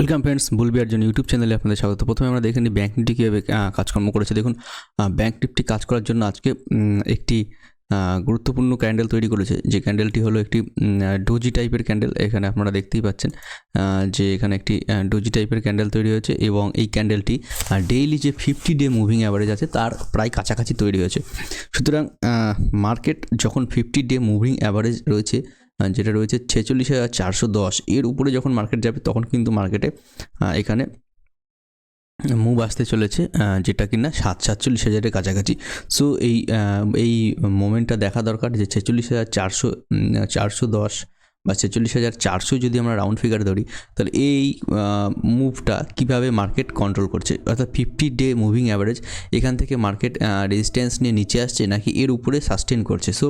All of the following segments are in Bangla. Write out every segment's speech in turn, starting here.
ওয়েলকাম ফ্রেন্ডস বুলবিয়ার জন্য ইউটিউব চ্যানেলে আপনাদের স্বাগত। প্রথমে আমরা দেখে নিই ব্যাঙ্ক নিফটি কীভাবে কাজকর্ম করেছে। দেখুন ব্যাঙ্ক নিফটি কাজ করার জন্য আজকে একটি গুরুত্বপূর্ণ ক্যান্ডেল তৈরি করেছে। যে ক্যান্ডেলটি হলো একটি ডোজি টাইপের ক্যান্ডেল এখানে আপনারা দেখতেই পাচ্ছেন যে এখানে একটি ডোজি টাইপের ক্যান্ডেল তৈরি হয়েছে এবং এই ক্যান্ডেলটি ডেইলি যে ফিফটি ডে মুভিং অ্যাভারেজ আছে, তার প্রায় কাছাকাছি তৈরি হয়েছে। সুতরাং মার্কেট যখন ফিফটি ডে মুভিং অ্যাভারেজ রয়েছে যেটা রয়েছে ছেচল্লিশ হাজার চারশো দশ। এর উপরে যখন মার্কেট যাবে, তখন কিন্তু মার্কেটে এখানে মুভ আসতে চলেছে যেটা কিনা সাত সাতচল্লিশ হাজারের কাছাকাছি। সো এই এই মোমেন্টটা দেখা দরকার যে ছেচল্লিশ হাজার চারশো চারশো দশ বা ছেচল্লিশ হাজার চারশো যদি আমরা রাউন্ড ফিগার ধরি, তাহলে এই মুভটা কীভাবে মার্কেট কন্ট্রোল করছে? অর্থাৎ ফিফটি ডে মুভিং অ্যাভারেজ এখান থেকে মার্কেট রেজিস্ট্যান্স নিয়ে নিচে আসছে নাকি এর উপরে সাস্টেন করছে? সো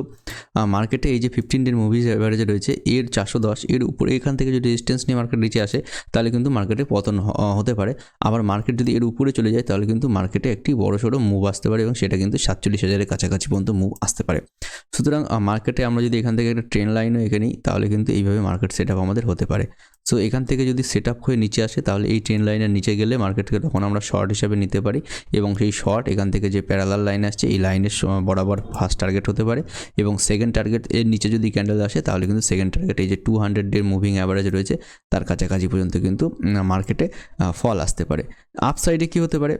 মার্কেটে এই যে ফিফটিন ডে মুভিং অ্যাভারেজ রয়েছে, এর চারশো দশ, এর উপরে এখান থেকে যদি রেজিস্ট্যান্স নিয়ে মার্কেট নিচে আসে, তাহলে কিন্তু মার্কেটে পতন হতে পারে। আবার মার্কেট যদি এর উপরে চলে যায়, তাহলে কিন্তু মার্কেটে একটি বড় সড়ো মুভ আসতে পারে এবং সেটা কিন্তু সাতচল্লিশ হাজারের কাছাকাছি পর্যন্ত মুভ আসতে পারে। সুতরাং মার্কেটে আমরা যদি এখান থেকে একটা ট্রেন লাইনও এঁকে নিই, তাহলে কিন্তু এইভাবে মার্কেট সেট আমাদের হতে পারে। সো এখান থেকে যদি সেট হয়ে নিচে আসে, তাহলে এই ট্রেন লাইনের নিচে গেলে মার্কেটকে তখন আমরা শর্ট হিসাবে নিতে পারি এবং সেই শর্ট এখান থেকে যে প্যারালাল লাইন আসছে, এই লাইনের বরাবর ফার্স্ট টার্গেট হতে পারে এবং সেকেন্ড টার্গেট এর নিচে যদি ক্যান্ডেল আসে, তাহলে কিন্তু সেকেন্ড টার্গেট এই যে টু হান্ড্রেড ডের মুভিং অ্যাভারেজ রয়েছে, তার কাছাকাছি পর্যন্ত কিন্তু মার্কেটে ফল আসতে পারে। আপ সাইডে কী হতে পারে?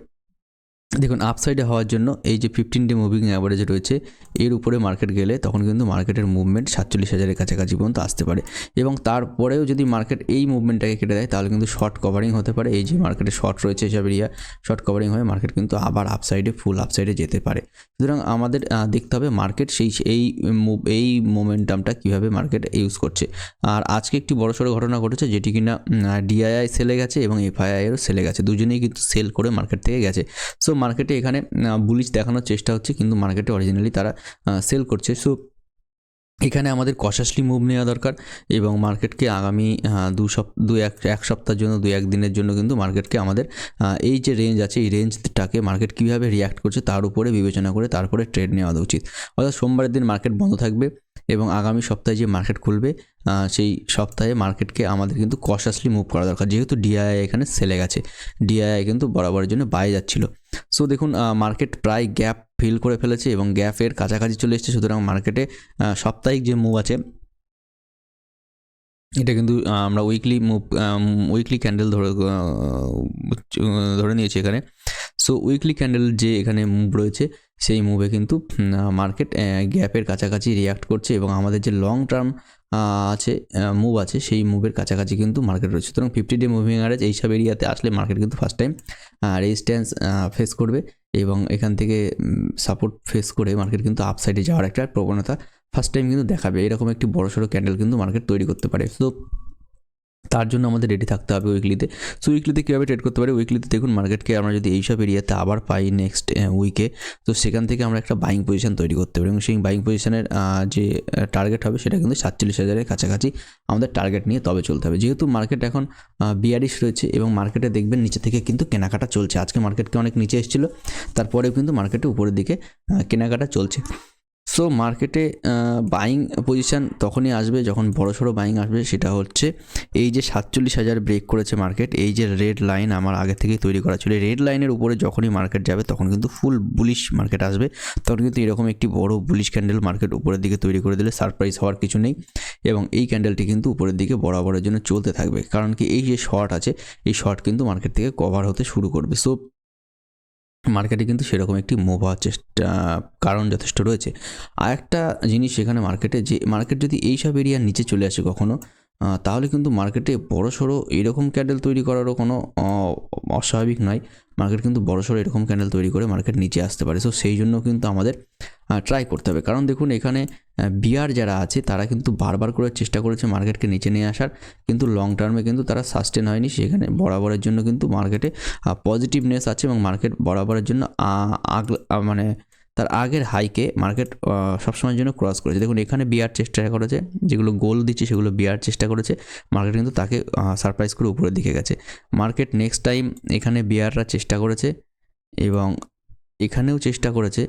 দেখুন আপসাইডে হওয়ার জন্য এই যে ফিফটিন ডে মুভিং অ্যাভারেজ রয়েছে, এর উপরে মার্কেট গেলে তখন কিন্তু মার্কেটের মুভমেন্ট সাতচল্লিশ হাজারের কাছাকাছি পর্যন্ত আসতে পারে। এবং তারপরেও যদি মার্কেট এই মুভমেন্টটাকে কেটে দেয়, তাহলে কিন্তু শর্ট কভারিং হতে পারে। এই যে মার্কেটে শর্ট রয়েছে এসব এরিয়া শর্ট কভারিং হয়ে মার্কেট কিন্তু আবার আপসাইডে ফুল আপসাইডে যেতে পারে। সুতরাং আমাদের দেখতে হবে মার্কেট সেই, এই move- এই মোমেন্টামটা কীভাবে মার্কেট ইউজ করছে। আর আজকে একটি বড় সড়ো ঘটনা ঘটেছে, যেটি কিনা ডিআইআই সেলে গেছে এবং এফআইআইয়েরও সেলে গেছে। দুজনেই কিন্তু সেল করে মার্কেট থেকে গেছে। সো মার্কেটে এখানে বুলিশ দেখানোর চেষ্টা হচ্ছে, কিন্তু মার্কেটে অরিজিনালি তারা সেল করছে। সো এখানে আমাদের কশাসলি মুভ নেওয়া দরকার এবং মার্কেটকে আগামী দু সপ্তাহ দু এক এক সপ্তাহের জন্য, দু এক দিনের জন্য কিন্তু মার্কেটকে আমাদের এই যে রেঞ্জ আছে, এই রেঞ্জটাকে মার্কেট কীভাবে রিয়াক্ট করছে, তার উপরে বিবেচনা করে তারপরে ট্রেড নেওয়া উচিত। অর্থাৎ সোমবারের দিন মার্কেট বন্ধ থাকবে। এবং আগামী সপ্তাহে যে মার্কেট খুলবে সেই সপ্তাহে মার্কেটকে আমাদের কিন্তু কশাসলি মুভ করা দরকার। যেহেতু ডিআইআই এখানে সেলে গেছে। ডিআইআই কিন্তু বরাবরের জন্য বাইরে যাচ্ছিল। সো দেখুন মার্কেট প্রায় গ্যাপ ফিল করে ফেলেছে এবং গ্যাপের কাছাকাছি চলে এসেছে। সুতরাং মার্কেটে সাপ্তাহিক যে মুভ আছে, এটা কিন্তু আমরা উইকলি মুভ উইকলি ক্যান্ডেল ধরে ধরে নিয়েছি এখানে। সো উইকলি ক্যান্ডেল যে এখানে মুভ রয়েছে সেই মুভে কিন্তু মার্কেট গ্যাপের কাছাকাছি রিয়াক্ট করছে এবং আমাদের যে লং টার্ম আছে মুভ আছে, সেই মুভের কাছাকাছি কিন্তু মার্কেট রয়েছে। সুতরাং ফিফটি ডে মুভিং অ্যাভারেজ এইসব এরিয়াতে আসলে মার্কেট কিন্তু ফার্স্ট টাইম রেজিস্ট্যান্স ফেস করবে এবং এখান থেকে সাপোর্ট ফেস করে মার্কেট কিন্তু আপসাইডে যাওয়ার একটা প্রবণতা ফার্স্ট টাইম কিন্তু দেখাবে। এরকম একটি বড় সড়ো ক্যান্ডেল কিন্তু মার্কেট তৈরি করতে পারে। তো তার জন্য আমাদের রেডি থাকতে হবে উইকলিতে সো উইকলিতে কীভাবে ট্রেড করতে পারি? উইকলিতে দেখুন মার্কেটকে আমরা যদি এইসব এরিয়াতে আবার পাই নেক্সট উইকে তো সেখান থেকে আমরা একটা বাইং পজিশন তৈরি করতে পারি। এবং সেই বাইং পজিশনের যে টার্গেট হবে সেটা কিন্তু সাতচল্লিশ হাজারের কাছাকাছি আমাদের টার্গেট নিয়ে তবে চলতে হবে। যেহেতু মার্কেট এখন বিয়ারিশ রয়েছে এবং মার্কেটে দেখবেন নিচে থেকে কিন্তু কেনাকাটা চলছে। আজকে মার্কেটকে অনেক নিচে এসেছিল, তারপরেও কিন্তু মার্কেটে উপরের দিকে কেনাকাটা চলছে। সো মার্কেটে বাইং পজিশন তখনই আসবে যখন বড় সড়ো বাইং আসবে, সেটা হচ্ছে এই যে সাতচল্লিশ হাজার ব্রেক করেছে মার্কেট এই যে রেড লাইন আমার আগে থেকেই তৈরি করা ছিল। রেড লাইনের উপরে যখনই মার্কেট যাবে, তখন কিন্তু ফুল বুলিশ মার্কেট আসবে। তখন কিন্তু এরকম একটি বড় বুলিশ ক্যান্ডেল মার্কেট উপরের দিকে তৈরি করে দিলে সারপ্রাইজ হওয়ার কিছু নেই এবং এই ক্যান্ডেলটি কিন্তু উপরের দিকে বরাবরের জন্য চলতে থাকবে। কারণ কি এই যে শর্ট আছে, এই শর্ট কিন্তু মার্কেট থেকে কভার হতে শুরু করবে। সো মার্কেটে কিন্তু সেরকম একটি মুভ হওয়ার চেষ্টা কারণ যথেষ্ট রয়েছে। আর একটা জিনিস সেখানে মার্কেটে যে মার্কেট যদি এইসব এরিয়ার নিচে চলে আসে কখনো আহ, তাহলে কিন্তু মার্কেটে বড় সড়ো এরকম ক্যান্ডেল তৈরি করারও কোনো অস্বাভাবিক নয়। মার্কেট কিন্তু বড় সড়ো এরকম ক্যান্ডেল তৈরি করে মার্কেট নিচে আসতে পারে। সো সেই জন্য কিন্তু আমাদের ট্রাই করতে হবে। কারণ দেখুন, এখানে বিয়ার যারা আছে, তারা কিন্তু বারবার করে চেষ্টা করেছে মার্কেটকে নিচে নিয়ে আসার। কিন্তু লং টার্মে কিন্তু তারা সাস্টেন হয়নি। সেখানে বরাবরের জন্য কিন্তু মার্কেটে পজিটিভনেস আছে এবং মার্কেট বরাবরের জন্য মানে তার আগের হাইকে মার্কেট সবসময়ের জন্য ক্রস করেছে। দেখুন, এখানে বিয়ার চেষ্টা করেছে, যেগুলো গোল দিচ্ছে সেগুলো বিয়ার চেষ্টা করেছে। মার্কেট কিন্তু তাকে সারপ্রাইজ করে উপরের দিকে গেছে। মার্কেট নেক্সট টাইম এখানে বিয়াররা চেষ্টা করেছে এবং এখানেও চেষ্টা করেছে।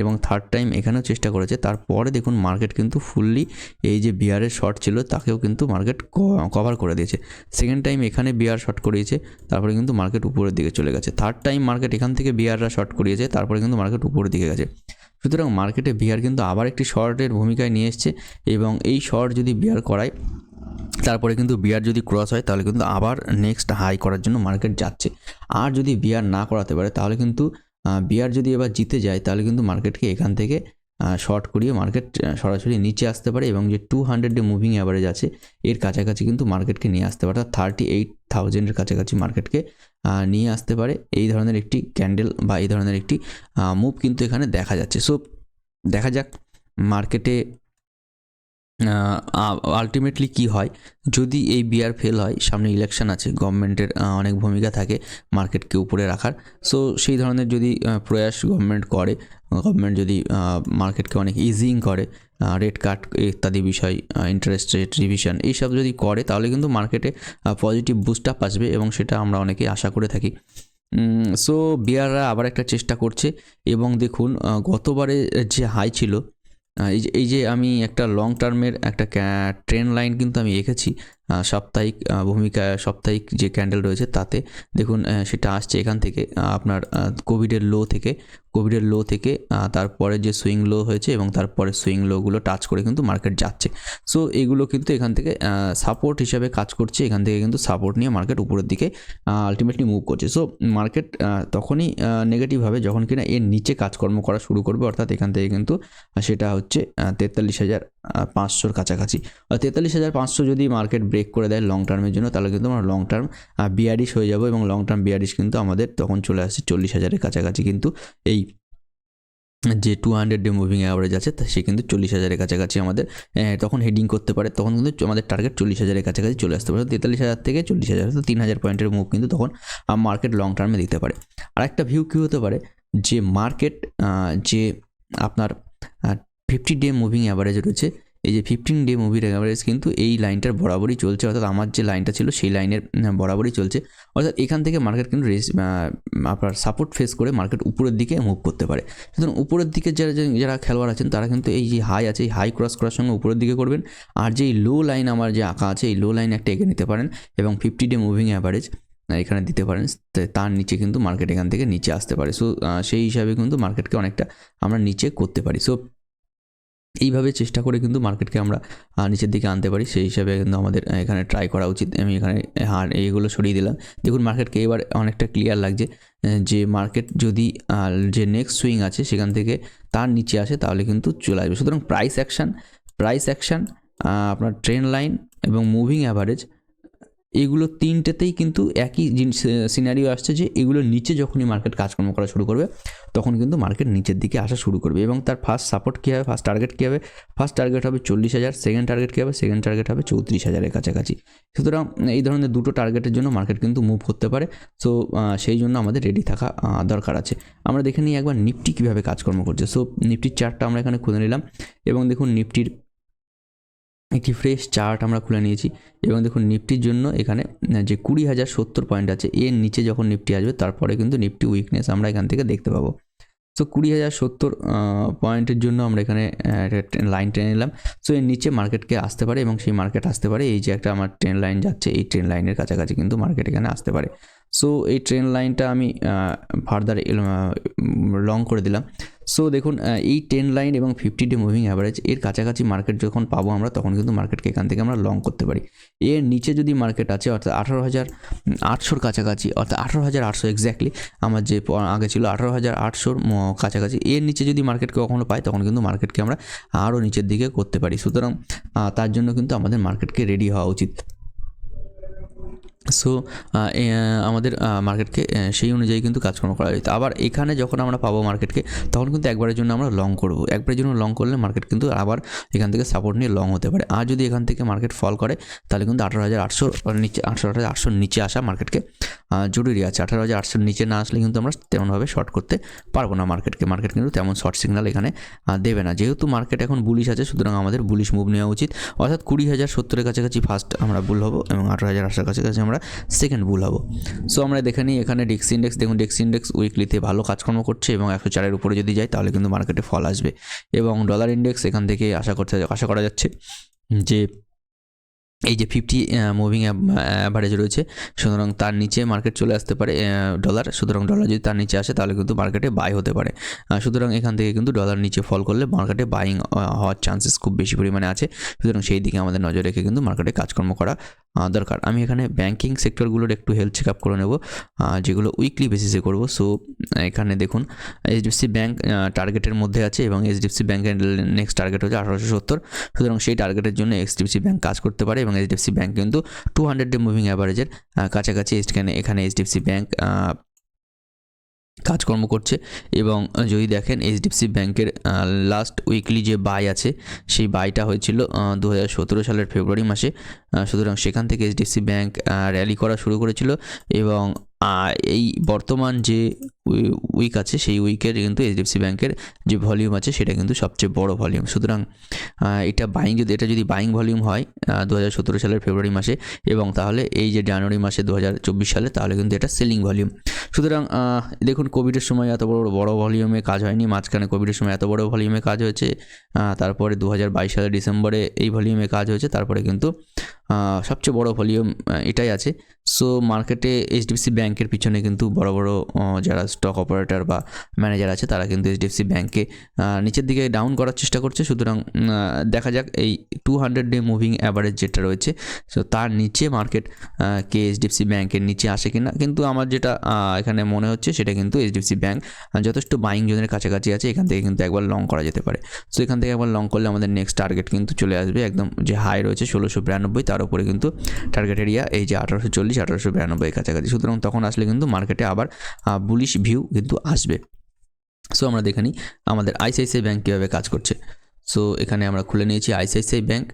এবং থার্ড টাইম এখানেও চেষ্টা করেছে। তারপরে দেখুন মার্কেট কিন্তু ফুললি এই যে বিয়ারের শর্ট ছিল, তাকেও কিন্তু মার্কেট কভার করে দিয়েছে। সেকেন্ড টাইম এখানে বিয়ার শর্ট করিয়েছে, তারপরে কিন্তু মার্কেট উপরের দিকে চলে গেছে। থার্ড টাইম মার্কেট এখান থেকে বিয়াররা শর্ট করিয়েছে, তারপরে কিন্তু মার্কেট উপরের দিকে গেছে। সুতরাং মার্কেটে বিয়ার কিন্তু আবার একটি শর্টের ভূমিকায় নিয়ে এসছে এবং এই শর্ট যদি বিয়ার করায়, তারপরে কিন্তু বিয়ার যদি ক্রস হয়, তাহলে কিন্তু আবার নেক্সট হাই করার জন্য মার্কেট যাচ্ছে। আর যদি বিয়ার না করাতে পারে, তাহলে কিন্তু বিয়ার যদি এবার জিতে যায়, তাহলে কিন্তু মার্কেটকে এখান থেকে শর্ট করিয়ে মার্কেট সরাসরি নিচে আসতে পারে এবং যে two hundred day moving average আছে, এর কাছাকাছি কিন্তু মার্কেটকে নিয়ে আসতে পারে। থার্টি এইট থাউজেন্ডের কাছাকাছি মার্কেটকে নিয়ে আসতে পারে। এই ধরনের একটি ক্যান্ডেল বা এই ধরনের একটি মুভ কিন্তু এখানে দেখা যাচ্ছে। সো দেখা যাক মার্কেটে আলটিমেটলি কি হয়? যদি এই বিয়ার ফেল হয়, সামনে ইলেকশন আছে গভর্নমেন্টের অনেক ভূমিকা থাকে মার্কেটকে উপরে রাখার। সো সেই ধরনের যদি প্রয়াস গভর্নমেন্ট করে গভর্নমেন্ট যদি মার্কেটকে অনেক ইজিং করে রেট কাট ইত্যাদি বিষয় ইন্টারেস্ট রেট রিভিশন এইসব যদি করে, তাহলে কিন্তু মার্কেটে পজিটিভ বুস্ট আপ আসবে এবং সেটা আমরা অনেকেই আশা করে থাকি। সো বিয়াররা আবার একটা চেষ্টা করছে এবং দেখুন গতবারে যে হাই ছিল এই যে এই যে আমি একটা লং টার্মের একটা ট্রেন লাইন কিন্তু আমি এঁকেছি সাপ্তাহিক ভূমিকা, সাপ্তাহিক যে ক্যান্ডেল রয়েছে তাতে দেখুন সেটা আসছে এখান থেকে আপনার কোভিডের লো থেকে, কোভিডের লো থেকে তারপরে যে সুইং লো হয়েছে এবং তারপরে সুইং লোগুলো টাচ করে কিন্তু মার্কেট যাচ্ছে। সো এগুলো কিন্তু এখান থেকে সাপোর্ট হিসাবে কাজ করছে, এখান থেকে কিন্তু সাপোর্ট নিয়ে মার্কেট উপরের দিকে আলটিমেটলি মুভ করছে। সো মার্কেট তখনই নেগেটিভ হবে যখন কিনা এর নিচে কাজকর্ম করা শুরু করবে, অর্থাৎ এখান থেকে কিন্তু সেটা হচ্ছে তেতাল্লিশ হাজার পাঁচশোর কাছাকাছি। তেতাল্লিশ হাজার পাঁচশো যদি মার্কেট ব্রেক করে দেয় লং টার্মের জন্য, তাহলে কিন্তু আমরা লং টার্ম বিয়ারিশ হয়ে যাব এবং লং টার্ম বিয়ারিশ কিন্তু আমাদের তখন চলে আসছে চল্লিশ হাজারের কাছাকাছি। কিন্তু এই যে two hundred day moving average আছে সে কিন্তু চল্লিশ হাজারের কাছাকাছি আমাদের তখন হেডিং করতে পারে। তখন কিন্তু আমাদের টার্গেট চল্লিশ হাজারের কাছাকাছি চলে আসতে পারে। তেতাল্লিশ হাজার থেকে চল্লিশ হাজার তো তিন হাজার পয়েন্টের মুভ কিন্তু তখন মার্কেট লং টার্মে দিতে পারে। আর একটা ভিউ কী হতে পারে? যে মার্কেট যে আপনার ফিফটি ডে মুভিং অ্যাভারেজ রয়েছে। এই যে ফিফটিন ডে মুভির অ্যাভারেজ কিন্তু এই লাইনটার বরাবরই চলছে। অর্থাৎ আমার যে লাইনটা ছিল, সেই লাইনের বরাবরই চলছে। অর্থাৎ এখান থেকে মার্কেট কিন্তু রেস আপনার সাপোর্ট ফেস করে মার্কেট উপরের দিকে মুভ করতে পারে। সুতরাং উপরের দিকে যারা যারা খেলোয়াড় আছেন, তারা কিন্তু এই যে হাই আছে, এই হাই ক্রস করার সঙ্গে উপরের দিকে করবেন। আর যে লো লাইন আমার যে আঁকা আছে, এই লো লাইন একটা এঁকে নিতে পারেন এবং ফিফটি ডে মুভিং অ্যাভারেজ এখানে দিতে পারেন। তার নিচে কিন্তু মার্কেট এখান থেকে নিচে আসতে পারে। সো সেই হিসাবে কিন্তু মার্কেটকে অনেকটা আমরা নিচে করতে পারি। সো এইভাবে চেষ্টা করে কিন্তু মার্কেটকে আমরা নিচের দিকে আনতে পারি। সেই হিসাবে কিন্তু আমাদের এখানে ট্রাই করা উচিত। আমি এখানে হার এইগুলো সরিয়ে দিলাম। দেখুন মার্কেটকে এবার অনেকটা ক্লিয়ার লাগছে যে মার্কেট যদি যে নেক্সট সুইং আছে সেখান থেকে তার নিচে আসে তাহলে কিন্তু চলে আসবে। সুতরাং প্রাইস অ্যাকশান প্রাইস অ্যাকশান আপনার ট্রেন লাইন এবং মুভিং অ্যাভারেজ এগুলো তিনটেতেই কিন্তু একই সিনারিও আসছে যে এগুলো নিচে যখনই মার্কেট কাজকর্ম করা শুরু করবে, তখন কিন্তু মার্কেট নিচের দিকে আসা শুরু করবে এবং তার ফার্স্ট সাপোর্ট কী হবে ফার্স্ট টার্গেট কী হবে? ফার্স্ট টার্গেট হবে চল্লিশ হাজার সেকেন্ড টার্গেট কী হবে? সেকেন্ড টার্গেট হবে চৌত্রিশ হাজারের কাছাকাছি। সুতরাং এই ধরনের দুটো টার্গেটের জন্য মার্কেট কিন্তু মুভ করতে পারে। সো সেই জন্য আমাদের রেডি থাকা দরকার আছে। আমরা দেখে নিই একবার নিফটি কীভাবে কাজকর্ম করছে। সো নিফটির চার্টটা আমরা এখানে খুঁজে নিলাম এবং দেখুন নিফটির একটি ফ্রেশ চার্ট আমরা খুলে নিয়েছি এবং দেখুন নিফটির জন্য এখানে যে কুড়ি হাজার সত্তর পয়েন্ট আছে, এর নিচে যখন নিফটি আসবে, তারপরে কিন্তু নিফটি উইকনেস আমরা এখান থেকে দেখতে পাবো। সো কুড়ি হাজার সত্তর পয়েন্টের জন্য আমরা এখানে লাইন টেনে নিলাম। সো এর নিচে মার্কেটকে আসতে পারে এবং সেই মার্কেট আসতে পারে। এই যে একটা আমার ট্রেন লাইন যাচ্ছে, এই ট্রেন লাইনের কাছাকাছি কিন্তু মার্কেট এখানে আসতে পারে। সো এই ট্রেন লাইনটা আমি ফার্দার লং করে দিলাম। সো দেখুন এই টেন লাইন এবং ফিফটি ডে মুভিং অ্যাভারেজ এর কাছাকাছি মার্কেট যখন পাবো আমরা, তখন কিন্তু মার্কেটকে এখান থেকে আমরা লং করতে পারি। এর নিচে যদি মার্কেট আছে, অর্থাৎ আঠারো হাজার আটশোর কাছাকাছি, অর্থাৎ আঠারো হাজার আটশো এক্স্যাক্টলি আমার যে আগে ছিল আঠারো হাজার আটশোর কাছাকাছি, এর নিচে যদি মার্কেটকে কখনো পাই, তখন কিন্তু মার্কেটকে আমরা আরও নিচের দিকে করতে পারি। সুতরাং তার জন্য কিন্তু আমাদের মার্কেটকে রেডি হওয়া উচিত। সো আমাদের মার্কেটকে সেই অনুযায়ী কিন্তু কাজকর্ম করা যেত আবার এখানে যখন আমরা পাবো মার্কেটকে তখন কিন্তু একবারের জন্য আমরা লং করব। একবারের জন্য লং করলে মার্কেট কিন্তু আবার এখান থেকে সাপোর্ট নিয়ে লং হতে পারে। আর যদি এখান থেকে মার্কেট ফল করে, তাহলে কিন্তু আঠারো হাজার আটশো, নিচে, আঠারো হাজার আটশোর নিচে আসা মার্কেটকে জরুরি আছে। আঠারো হাজার আটশোর নিচে না আসলে কিন্তু আমরা তেমনভাবে শর্ট করতে পারব না মার্কেটকে মার্কেট কিন্তু তেমন শর্ট সিগনাল এখানে দেবে না। যেহেতু মার্কেট এখন বুলিশ আছে, সুতরাং আমাদের বুলিশ মুভ নেওয়া উচিত। অর্থাৎ কুড়ি হাজার সত্তরের কাছাকাছি ফার্স্ট আমরা বুল হব এবং আঠারো হাজার আটশোর কাছাকাছি আমরা সেকেন্ড বুল হব। সো আমরা দেখে নিই এখানে ডেক্স ইন্ডেক্স দেখুন ডেক্স ইন্ডেক্স উইকলিতে ভালো কাজকর্ম করছে এবং একশো চারের উপরে যদি যায়, তাহলে কিন্তু মার্কেটে ফল আসবে। এবং ডলার ইন্ডেক্স এখান থেকে আশা করতে, আশা করা যাচ্ছে যে এই যে ফিফটি মুভিং অ্যাভারেজ রয়েছে, সুতরাং তার নিচে মার্কেট চলে আসতে পারে ডলার সুতরাং ডলার যদি তার নিচে আসে তাহলে কিন্তু মার্কেটে বাই হতে পারে। সুতরাং এখান থেকে কিন্তু ডলার নিচে ফল করলে মার্কেটে বাইং হওয়ার চান্সেস খুব বেশি পরিমাণে আছে। সুতরাং সেই দিকে আমাদের নজর রেখে কিন্তু মার্কেটে কাজকর্ম করা দরকার। আমি এখানে ব্যাংকিং সেক্টরগুলোর একটু হেলথ চেক আপ করে নেব যেগুলো উইকলি বেসিসে করব। সো এখানে দেখুন এইচডিএফসি ব্যাংক টার্গেটের মধ্যে আছে এবং এইচডিএফসি ব্যাংকের নেক্সট টার্গেট হচ্ছে আঠারোশো সত্তর। সুতরাং সেই টার্গেটের জন্য এইচডিএফসি ব্যাংক কাজ করতে পারে এবং এইচডিএফসি ব্যাঙ্ক কিন্তু টু হান্ড্রেড ডে মুভিং অ্যাভারেজের কাছাকাছি এখানে এখানে এইচডিএফসি ব্যাঙ্ক কাজকর্ম করছে এবং যদি দেখেন এইচডিএফসি ব্যাংকের লাস্ট উইকলি যে বাই আছে, সেই বাইটা হয়েছিল দু হাজার সতেরো সালের ফেব্রুয়ারি মাসে। সুতরাং সেখান থেকে এইচডিএফসি ব্যাংক র্যালি করা শুরু করেছিল এবং এই বর্তমান যে উইক আছে, সেই উইকের কিন্তু এইচডিএফসি ব্যাংকের যে ভলিউম আছে, সেটা কিন্তু সবচেয়ে বড় ভলিউম সুতরাং এটা বাইং যদি, এটা যদি বাইং ভলিউম হয় দু হাজার সতেরো সালের ফেব্রুয়ারি মাসে, এবং তাহলে এই যে জানুয়ারি মাসে দু হাজার চব্বিশ সালে, তাহলে কিন্তু এটা সেলিং ভলিউম সুতরাং দেখুন কোভিডের সময় এত বড় বড় ভলিউমে কাজ হয়নি, মাঝখানে কোভিডের সময় এত বড় ভলিউমে কাজ হয়েছে তারপরে দু হাজার বাইশ সালের ডিসেম্বরে এই ভলিউমে কাজ হয়েছে, তারপরে কিন্তু সবচেয়ে বড় ভলিউম এটাই আছে। সো মার্কেটে এইচডিএফসি ব্যাংকের পিছনে কিন্তু বড় বড় যারা স্টক অপারেটর বা ম্যানেজার আছে, তারা কিন্তু এইচডিএফসি ব্যাংকে নিচের দিকে ডাউন করার চেষ্টা করছে। সুতরাং দেখা যাক এই two hundred day moving average যেটা রয়েছে সো তার নিচে মার্কেট কে এইচডিএফসি ব্যাংকের নিচে আসে কিনা। কিন্তু আমার যেটা এখানে মনে হচ্ছে, সেটা কিন্তু এইচডিএফসি ব্যাংক যথেষ্ট বাইং জোনের কাছাকাছি আছে, এখান থেকে কিন্তু একবার লং করা যেতে পারে। সো এখান থেকে একবার লং করলে আমাদের নেক্সট টার্গেট কিন্তু চলে আসবে, একদম যে হাই রয়েছে, ষোলোশো বিরানব্বই, তার উপরে কিন্তু টার্গেট এরিয়া এই যে আঠারোশো চল্লিশ, আঠারোশো বিরানব্বই কাছাকাছি। সুতরাং তখন আসলে কিন্তু মার্কেটে আবার বুলিশ ভিউ কিন্তু আসবে। সো আমরা দেখে নিই আমাদের আইসিআইসিআই ব্যাঙ্ক কীভাবে কাজ করছে। সো এখানে আমরা খুলে নিয়েছি আইসিআইসিআই ব্যাঙ্ক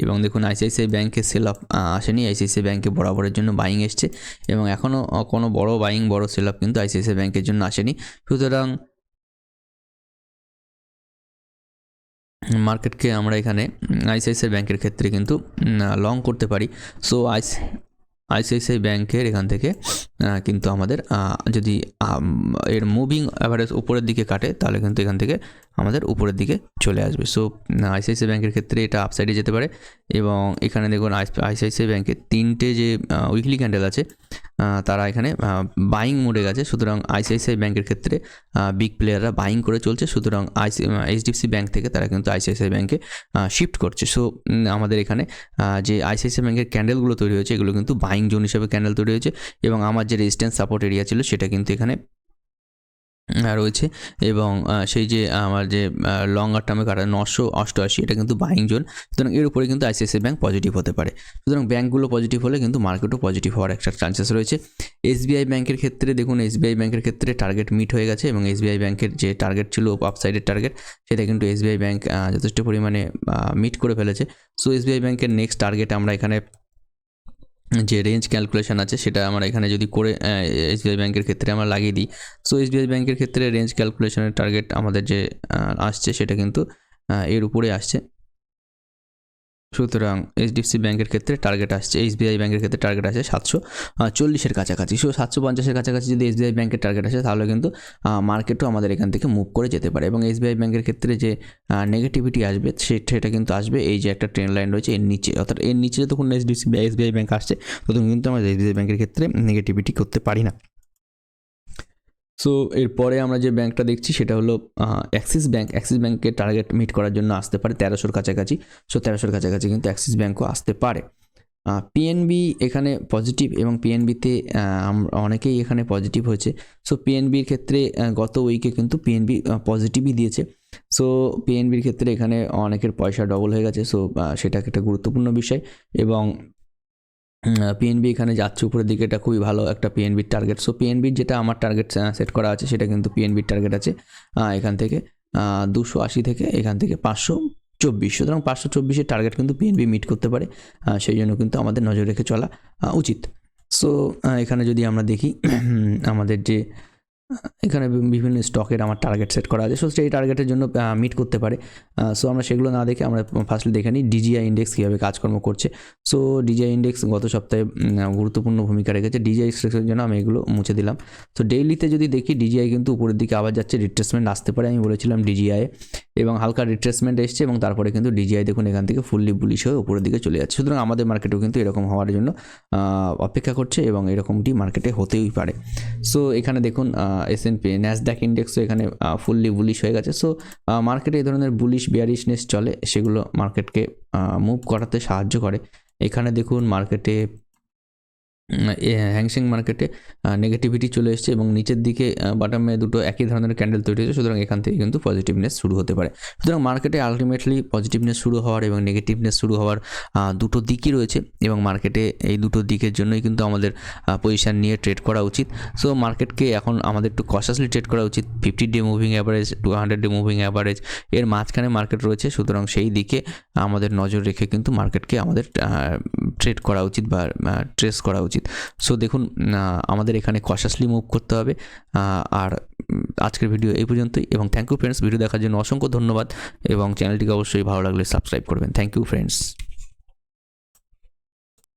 এবং দেখুন আইসিআইসিআই ব্যাংকে সেল আপ আসেনি। আইসিআইসিআই ব্যাংকে বরাবরের জন্য বাইং এসছে। এবং এখনও কোনো বড় বাইং বড় সেল আপ কিন্তু আইসিআইসিআই ব্যাংকের জন্য আসেনি। সুতরাং মার্কেটকে আমরা এখানে আইসিআইসিআই ব্যাংকের ক্ষেত্রে কিন্তু লং করতে পারি। সো আইস আইসিআইসিআই ব্যাংকের এখান থেকে কিন্তু আমাদের যদি এর মুভিং অ্যাভারেজ উপরের দিকে কাটে, তাহলে কিন্তু এখান থেকে আমাদের উপরের দিকে চলে আসবে। সো আইসিআইসিআই ব্যাংকের ক্ষেত্রে এটা আপসাইডে যেতে পারে এবং এখানে দেখুন আইসিআইসিআই ব্যাংকের তিনটে যে উইকলি ক্যান্ডেল আছে তারা এখানে বাইং মোডে গেছে। সুতরাং আইসিআইসিআই ব্যাংকের ক্ষেত্রে বিগ প্লেয়াররা বাইং করে চলছে। সুতরাং আইসি এইচডিএফসি ব্যাংক থেকে তারা কিন্তু আইসিআইসিআই ব্যাংকে শিফট করছে। সো আমাদের এখানে যে আইসিআইসিআই ব্যাংকের ক্যান্ডেলগুলো তৈরি হয়েছে, এগুলো কিন্তু বাইং জোন হিসেবে ক্যান্ডেল তৈরি হয়েছে। এবং আমার যে রেজিস্ট্যান্স সাপোর্ট এরিয়া ছিল, সেটা কিন্তু এখানে রয়েছে এবং সেই যে আমার যে লঙ্গার টার্মে কাটা নশো অষ্টআশি, এটা কিন্তু বাইং জোন সুতরাং এর উপরে কিন্তু আইসিআইসিআই ব্যাংক পজিটিভ হতে পারে। সুতরাং ব্যাঙ্কগুলো পজিটিভ হলে কিন্তু মার্কেটও পজিটিভ হওয়ার একটা চান্সেস রয়েছে। এসবিআই ব্যাংকের ক্ষেত্রে দেখুন এসবিআই ব্যাংকের ক্ষেত্রে টার্গেট মিট হয়ে গেছে এবং এসবিআই ব্যাংকের যে টার্গেট ছিল আপসাইডের টার্গেট সেটা কিন্তু এসবিআই ব্যাংক যথেষ্ট পরিমাণে মিট করে ফেলেছে। সো এসবিআই ব্যাংকের নেক্সট টার্গেট আমরা এখানে যে রেঞ্জ ক্যালকুলেশন আছে, সেটা আমরা এখানে যদি করে এসবিআই ব্যাংকের ক্ষেত্রে আমরা লাগিয়ে দিই। সো এসবিআই ব্যাংকের ক্ষেত্রে রেঞ্জ ক্যালকুলেশনের টার্গেট আমাদের যে আসছে, সেটা কিন্তু এর উপরে আসছে। সুতরাং এইচডিএফসি ব্যাংকের ক্ষেত্রে টার্গেট আসছে এসবিআই ব্যাংকের ক্ষেত্রে টার্গেট আসছে সাতশো চল্লিশের কাছাকাছি। সো সাতশো পঞ্চাশের কাছাকাছি যদি এসবিআই ব্যাংকের টার্গেট আসে, তাহলে কিন্তু মার্কেটও আমাদের এখান থেকে মুভ করে যেতে পারে। এবং এসবিআই ব্যাংকের ক্ষেত্রে যে নেগেটিভিটি আসবে সেটা কিন্তু আসবে এই যে একটা ট্রেন লাইন রয়েছে এর নিচে। অর্থাৎ এর নিচে যতক্ষণ এইচডিএফসি এসবিআই ব্যাংক আসছে, ততক্ষণ কিন্তু আমরা এসবিআই ব্যাংকের ক্ষেত্রে নেগেটিভিটি করতে পারি না। সো এরপরে আমরা যে ব্যাংকটা দেখছি, সেটা হলো অ্যাক্সিস ব্যাঙ্ক অ্যাক্সিস ব্যাঙ্কের টার্গেট মিট করার জন্য আসতে পারে তেরোশোর কাছাকাছি। সো তেরোশোর কাছাকাছি কিন্তু অ্যাক্সিস ব্যাঙ্কও আসতে পারে। পিএনবি এখানে পজিটিভ এবং পিএনবিতে অনেকেই এখানে পজিটিভ হয়েছে। সো পিএনবির ক্ষেত্রে গত উইকে কিন্তু পিএনবি পজিটিভই দিয়েছে। সো পিএনবির ক্ষেত্রে এখানে অনেকের পয়সা ডবল হয়ে গেছে। সো সেটা একটা গুরুত্বপূর্ণ বিষয় এবং পিএনবি এখানে যাচ্ছে, উপরের দিকে এটা খুবই ভালো একটা পিএনবির টার্গেট সো পিএনবির যেটা আমার টার্গেট সেট করা আছে, সেটা কিন্তু পিএনবির টার্গেট আছে এখান থেকে দুশো আশি থেকে, এখান থেকে পাঁচশো চব্বিশ। সুতরাং পাঁচশো চব্বিশের টার্গেট কিন্তু পিএনবি মিট করতে পারে সেই জন্য কিন্তু আমাদের নজর রেখে চলা উচিত। সো এখানে যদি আমরা দেখি, আমাদের যে এখানে বিভিন্ন স্টকের আমার টার্গেট সেট করা আছে। সো সেই টার্গেটের জন্য মিট করতে পারে। সো আমরা সেগুলো না দেখে আমরা ফার্স্টলি দেখে নিই ডিজিআই ইন্ডেক্স কীভাবে কাজকর্ম করছে। সো ডিজিআই ইন্ডেক্স গত সপ্তাহে গুরুত্বপূর্ণ ভূমিকা রেখেছে। ডিজিআই ইন্ডেক্সের জন্য আমি এগুলো মুছে দিলাম। তো ডেইলিতে যদি দেখি ডিজিআই কিন্তু উপরের দিকে আবার যাচ্ছে রিট্রেসমেন্ট আসতে পারে। আমি বলেছিলাম ডিজিআই এবং হালকা রিট্রেসমেন্ট এসছে এবং তারপরে কিন্তু ডিজিআই দেখুন এখান থেকে ফুললি বুলিশ হয়ে উপরের দিকে চলে যাচ্ছে। সুতরাং আমাদের মার্কেটেও কিন্তু এরকম হওয়ার জন্য অপেক্ষা করছে এবং এরকমটি মার্কেটে হতেই পারে। সো এখানে দেখুন এস এন পি ন্যাসড্যাক ইন্ডেক্সও এখানে ফুললি বুলিশ হয়ে গেছে। সো মার্কেটে এই ধরনের বুলিশ বিয়ারিশনেস চলে, সেগুলো মার্কেটকে মুভ করাতে সাহায্য করে। এখানে দেখুন মার্কেটে হ্যাংসিং মার্কেটে নেগেটিভিটি চলে এসেছে এবং নিচের দিকে বাটামে দুটো একই ধরনের ক্যান্ডেল তৈরি হয়েছে। সুতরাং এখান থেকে কিন্তু পজিটিভনেস শুরু হতে পারে। সুতরাং মার্কেটে আলটিমেটলি পজিটিভনেস শুরু হওয়ার এবং নেগেটিভনেস শুরু হওয়ার দুটো দিকই রয়েছে এবং মার্কেটে এই দুটো দিকের জন্যই কিন্তু আমাদের পজিশান নিয়ে ট্রেড করা উচিত। সো মার্কেটকে এখন আমাদের একটু কশাসলি ট্রেড করা উচিত। Fifty day moving average two hundred day moving average এর মাঝখানে মার্কেট রয়েছে। সুতরাং সেই দিকে আমাদের নজর রেখে কিন্তু মার্কেটকে আমাদের ট্রেড করা উচিত বা ট্রেস করা উচিত। সো দেখুন আমাদের এখানে কশাসলি মুভ করতে হবে। আর আজকের ভিডিও এই পর্যন্তই এবং থ্যাংক ইউ ফ্রেন্ডস ভিডিও দেখার জন্য অসংখ্য ধন্যবাদ এবং চ্যানেলটিকে অবশ্যই ভালো লাগলে সাবস্ক্রাইব করবেন। Thank you friends